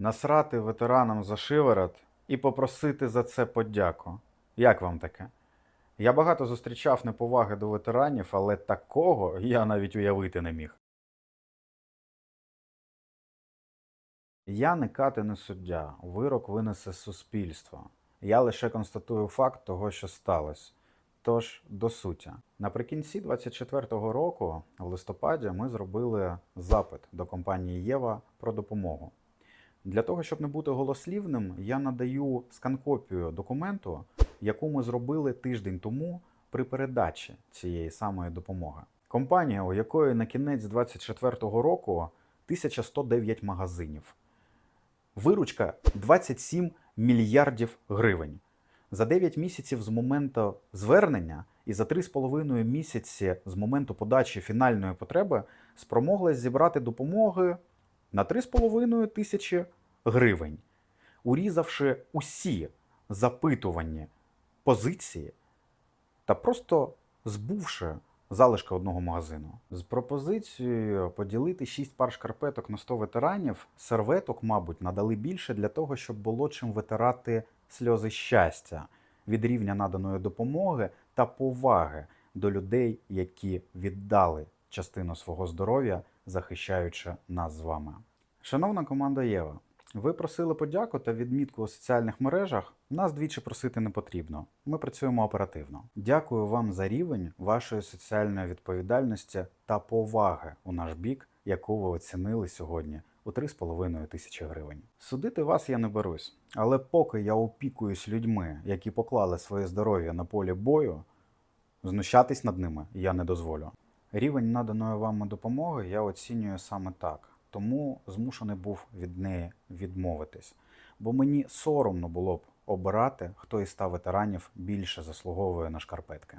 насрати ветеранам за шиворот і попросити за це подяку. Як вам таке? Я багато зустрічав неповаги до ветеранів, але такого я навіть уявити не міг. Я не кати не суддя, вирок винесе суспільство. Я лише констатую факт того, що сталося. Тож до суті, наприкінці 24-го року, в листопаді, ми зробили запит до компанії Єва про допомогу. Для того, щоб не бути голослівним, я надаю сканкопію документу, яку ми зробили тиждень тому при передачі цієї самої допомоги. Компанія, у якої на кінець 24-го року 1109 магазинів. Виручка 27 мільярдів гривень. За 9 місяців з моменту звернення і за 3,5 місяці з моменту подачі фінальної потреби спромоглась зібрати допомоги на 3,5 тисячі гривень, урізавши усі запитувані позиції та просто збувши залишки одного магазину. З пропозицією поділити 6 пар шкарпеток на 100 ветеранів, серветок, мабуть, надали більше для того, щоб було чим витирати сльози щастя від рівня наданої допомоги та поваги до людей, які віддали частину свого здоров'я, захищаючи нас з вами. Шановна команда Єва, ви просили подяку та відмітку у соціальних мережах. Нас двічі просити не потрібно. Ми працюємо оперативно. Дякую вам за рівень вашої соціальної відповідальності та поваги у наш бік, яку ви оцінили сьогодні у 3,5 тисячі гривень. Судити вас я не берусь, але поки я опікуюсь людьми, які поклали своє здоров'я на полі бою, знущатись над ними я не дозволю. Рівень наданої вам допомоги я оцінюю саме так, тому змушений був від неї відмовитись, бо мені соромно було б обирати, хто із ста ветеранів більше заслуговує на шкарпетки.